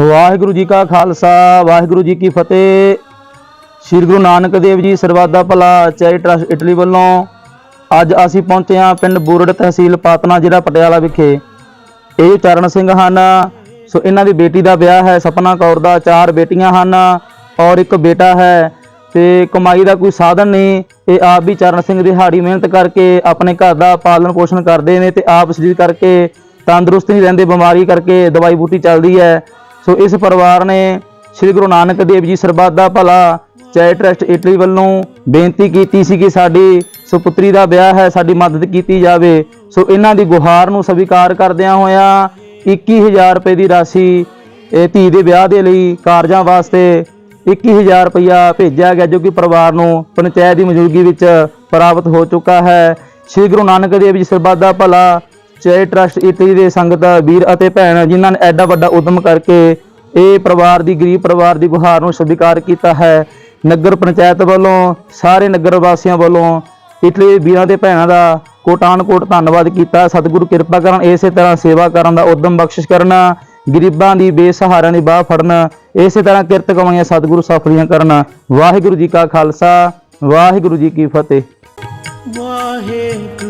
ਵਾਹਿਗੁਰੂ ਜੀ ਕਾ ਖਾਲਸਾ, ਵਾਹਿਗੁਰੂ ਜੀ ਕੀ ਫਤਿਹ। ਸ੍ਰੀ ਗੁਰੂ ਨਾਨਕ ਦੇਵ ਜੀ ਸਰਬੱਤ ਭਲਾ, cherry trust Italy ਵੱਲੋਂ ਅੱਜ ਅਸੀਂ ਪਹੁੰਚੇ ਹਾਂ ਪਿੰਡ ਬੂਰੜ ਤਹਿਸੀਲ ਪਾਤਨਾ, ਜ਼ਿਲ੍ਹਾ ਪਟਿਆਲਾ ਵਿਖੇ। ਇਹ ਚਰਨ ਸਿੰਘ ਹਨ। ਸੋ ਇਹਨਾਂ ਦੀ ਬੇਟੀ ਦਾ ਵਿਆਹ ਹੈ, ਸਪਨਾ ਕੌਰ ਦਾ, ਚਾਰ ਬੇਟੀਆਂ ਹਨ ਔਰ ਇੱਕ ਬੇਟਾ ਹੈ। ਤੇ ਕਮਾਈ ਦਾ ਕੋਈ ਸਾਧਨ ਨਹੀਂ, ਇਹ ਆਪ ਵੀ ਚਰਨ ਸਿੰਘ ਦਿਹਾੜੀ ਮਿਹਨਤ ਕਰਕੇ ਆਪਣੇ ਘਰ ਦਾ ਪਾਲਣ ਪੋਸ਼ਣ ਕਰਦੇ ਨੇ ਤੇ ਆਪ ਸਰੀਰ ਕਰਕੇ ਤੰਦਰੁਸਤ ਨਹੀਂ ਰਹਿੰਦੇ, ਬਿਮਾਰੀ ਕਰਕੇ ਦਵਾਈ ਬੂਟੀ ਚੱਲਦੀ ਹੈ। ਸੋ ਇਸ ਪਰਿਵਾਰ ਨੇ ਸ੍ਰੀ ਗੁਰੂ ਨਾਨਕ ਦੇਵ ਜੀ ਸਰਬੱਤ ਦਾ ਭਲਾ ਚੈਰਿਟੀ ਟਰਸਟ ਇਟਲੀ ਵੱਲੋਂ ਬੇਨਤੀ ਕੀਤੀ ਸੀ ਕਿ ਸਾਡੀ ਸੁਪੁੱਤਰੀ ਦਾ ਵਿਆਹ ਹੈ, ਸਾਡੀ ਮਦਦ ਕੀਤੀ ਜਾਵੇ। ਸੋ ਇਹਨਾਂ ਦੀ ਗੁਹਾਰ ਨੂੰ ਸਵੀਕਾਰ ਕਰਦਿਆਂ ਹੋਇਆਂ 21000 ਰੁਪਏ ਦੀ ਰਾਸ਼ੀ ਇਹ ਧੀ ਦੇ ਵਿਆਹ ਦੇ ਲਈ ਕਾਰਜਾਂ ਵਾਸਤੇ 21000 ਰੁਪਇਆ ਭੇਜਿਆ ਗਿਆ, ਜੋ ਕਿ ਪਰਿਵਾਰ ਨੂੰ ਪੰਚਾਇਤ ਦੀ ਮੌਜੂਦਗੀ ਵਿੱਚ ਪ੍ਰਾਪਤ ਹੋ ਚੁੱਕਾ ਹੈ। ਸ੍ਰੀ ਗੁਰੂ ਨਾਨਕ ਦੇਵ ਜੀ ਸਰਬੱਤ ਦਾ ਭਲਾ ਚੈਰਿਟੀ ਟਰਸਟ ਇਟਲੀ ਦੇ ਸੰਗਤ, ਵੀਰ ਅਤੇ ਭੈਣ ਜਿਨ੍ਹਾਂ ਨੇ ਐਡਾ ਵੱਡਾ ਉਦਮ ਕਰਕੇ ਇਹ ਪਰਿਵਾਰ ਦੀ, ਗਰੀਬ ਪਰਿਵਾਰ ਦੀ ਗੁਹਾਰ ਨੂੰ ਸਵੀਕਾਰ ਕੀਤਾ ਹੈ, ਨਗਰ ਪੰਚਾਇਤ ਵੱਲੋਂ, ਸਾਰੇ ਨਗਰ ਵਾਸੀਆਂ ਵੱਲੋਂ ਇਟਲੀ ਦੇ ਵੀਰਾਂ ਤੇ ਭੈਣਾਂ ਦਾ ਕੋਟਾਨ ਕੋਟ ਧੰਨਵਾਦ ਕੀਤਾ। ਸਤਿਗੁਰੂ ਕਿਰਪਾ ਕਰਨ, ਇਸੇ ਤਰ੍ਹਾਂ ਸੇਵਾ ਕਰਨ ਦਾ ਉਦਮ ਬਖਸ਼ਿਸ਼ ਕਰਨਾ, ਗਰੀਬਾਂ ਦੀ ਬੇਸਹਾਰਿਆਂ ਦੀ ਬਾਹ ਫੜਨਾ, ਇਸੇ ਤਰ੍ਹਾਂ ਕਿਰਤ ਕਮਾਈਆਂ ਸਤਿਗੁਰੂ ਸਫਲੀਆਂ ਕਰਨਾ। ਵਾਹਿਗੁਰੂ ਜੀ ਕਾ ਖਾਲਸਾ, ਵਾਹਿਗੁਰੂ ਜੀ ਕੀ ਫਤਿਹ। ਵਾਹਿਗੁਰੂ